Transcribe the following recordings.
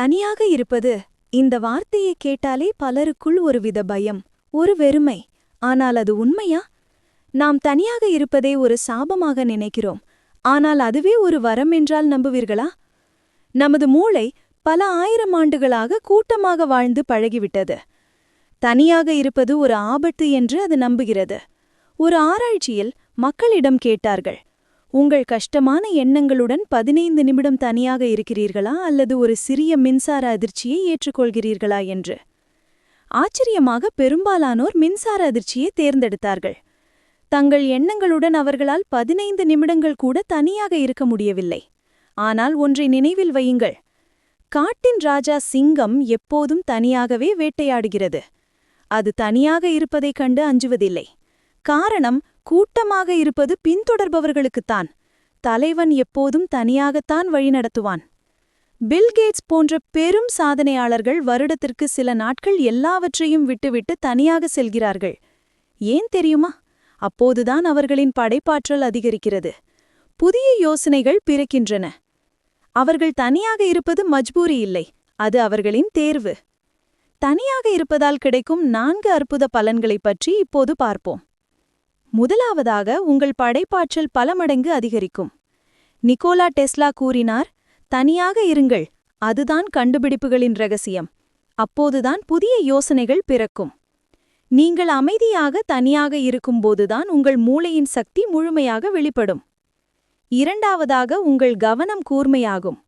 தனியாக இருப்பது. இந்த வார்த்தையை கேட்டாலே பலருக்குள் ஒருவித பயம் ஒரு வெறுமை. ஆனால் அது உண்மையா? நாம் தனியாக இருப்பதே ஒரு சாபமாக நினைக்கிறோம். ஆனால் அதுவே ஒரு வரம் என்றால் நம்புவீர்களா? நமது மூளை பல ஆயிரம் ஆண்டுகளாக கூட்டமாக வாழ்ந்து பழகிவிட்டது. தனியாக இருப்பது ஒரு ஆபத்து என்று அது நம்புகிறது. ஒரு ஆராய்ச்சியில் மக்களிடம் கேட்டார்கள் உங்கள் கஷ்டமான எண்ணங்களுடன் பதினைந்து நிமிடம் தனியாக இருக்கிறீர்களா அல்லது ஒரு சிறிய மின்சார அதிர்ச்சியை ஏற்றுக்கொள்கிறீர்களா என்று? ஆச்சரியமாக பெரும்பாலானோர் மின்சார அதிர்ச்சியை தேர்ந்தெடுத்தார்கள். தங்கள் எண்ணங்களுடன் அவர்களால் பதினைந்து நிமிடங்கள் கூட தனியாக இருக்க முடியவில்லை. ஆனால் ஒன்றை நினைவில் வையுங்கள். காட்டின் ராஜா சிங்கம் எப்போதும் தனியாகவே வேட்டையாடுகிறது. அது தனியாக இருப்பதைக் கண்டு அஞ்சுவதில்லை. காரணம் கூட்டமாக இருப்பது பின்தொடர்பவர்களுக்குத்தான். தலைவன் எப்போதும் தனியாகத்தான் வழிநடத்துவான். பில்கேட்ஸ் போன்ற பெரும் சாதனையாளர்கள் வருடத்திற்கு சில நாட்கள் எல்லாவற்றையும் விட்டுவிட்டு தனியாக செல்கிறார்கள். ஏன் தெரியுமா? அப்போதுதான் அவர்களின் படைப்பாற்றல் அதிகரிக்கிறது. புதிய யோசனைகள் பிறக்கின்றன. அவர்கள் தனியாக இருப்பது மஜ்பூரி இல்லை அது அவர்களின் தேர்வு. தனியாக இருப்பதால் கிடைக்கும் நான்கு அற்புத பலன்களைப் பற்றி இப்போது பார்ப்போம். முதலாவதாக உங்கள் படைப்பாற்றல் பல மடங்கு அதிகரிக்கும். நிக்கோலா டெஸ்லா கூறினார் தனியாக இருங்கள் அதுதான் கண்டுபிடிப்புகளின் ரகசியம். அப்போதுதான் புதிய யோசனைகள் பிறக்கும். நீங்கள் அமைதியாக தனியாக இருக்கும்போதுதான் உங்கள் மூளையின் சக்தி முழுமையாக வெளிப்படும். இரண்டாவதாக உங்கள் கவனம் கூர்மையாகும்.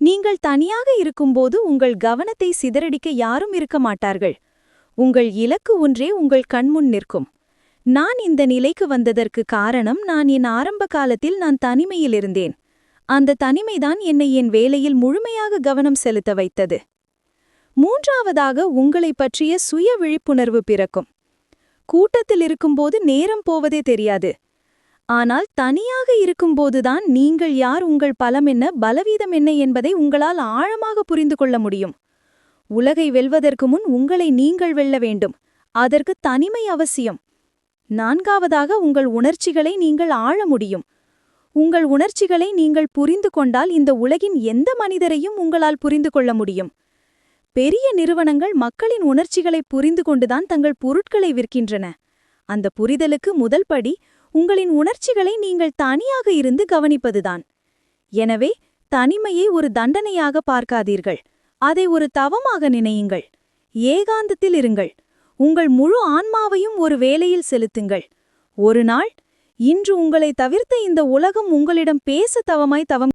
நீங்கள் தனியாக இருக்கும்போது உங்கள் கவனத்தை சிதறடிக்க யாரும் இருக்க மாட்டார்கள். உங்கள் இலக்கு ஒன்றே உங்கள் கண்முன் நிற்கும். நான் இந்த நிலைக்கு வந்ததற்கு காரணம் நான் என் ஆரம்ப காலத்தில் நான் தனிமையில் இருந்தேன். அந்த தனிமைதான் என்னை என் வேலையில் முழுமையாக கவனம் செலுத்த வைத்தது. மூன்றாவதாக உங்களைப் பற்றிய சுய விழிப்புணர்வு பிறக்கும். கூட்டத்தில் இருக்கும்போது நேரம் போவதே தெரியாது. ஆனால் தனியாக இருக்கும்போதுதான் நீங்கள் யார் உங்கள் பலம் என்ன பலவீதம் என்ன என்பதை உங்களால் ஆழமாக புரிந்து கொள்ள முடியும். உலகை வெல்வதற்கு முன் உங்களை நீங்கள் வெல்ல வேண்டும். அதற்கு தனிமை அவசியம். நான்காவதாக உங்கள் உணர்ச்சிகளை நீங்கள் ஆழ முடியும். உங்கள் உணர்ச்சிகளை நீங்கள் புரிந்து கொண்டால் இந்த உலகின் எந்த மனிதரையும் உங்களால் புரிந்து கொள்ள முடியும். பெரிய நிறுவனங்கள் மக்களின் உணர்ச்சிகளை புரிந்து கொண்டுதான் தங்கள் பொருட்களை விற்கின்றன. அந்த புரிதலுக்கு முதல் படி உங்களின் உணர்ச்சிகளை நீங்கள் தனியாக இருந்து கவனிப்பதுதான். எனவே தனிமையை ஒரு தண்டனையாக பார்க்காதீர்கள். அதை ஒரு தவமாக நினையுங்கள். ஏகாந்தத்தில் இருங்கள். உங்கள் முழு ஆன்மாவையும் ஒரு வேலையில் செலுத்துங்கள். ஒரு நாள் இன்று உங்களை தவிர்த்த இந்த உலகம் உங்களிடம் பேச தவமாய் தவம்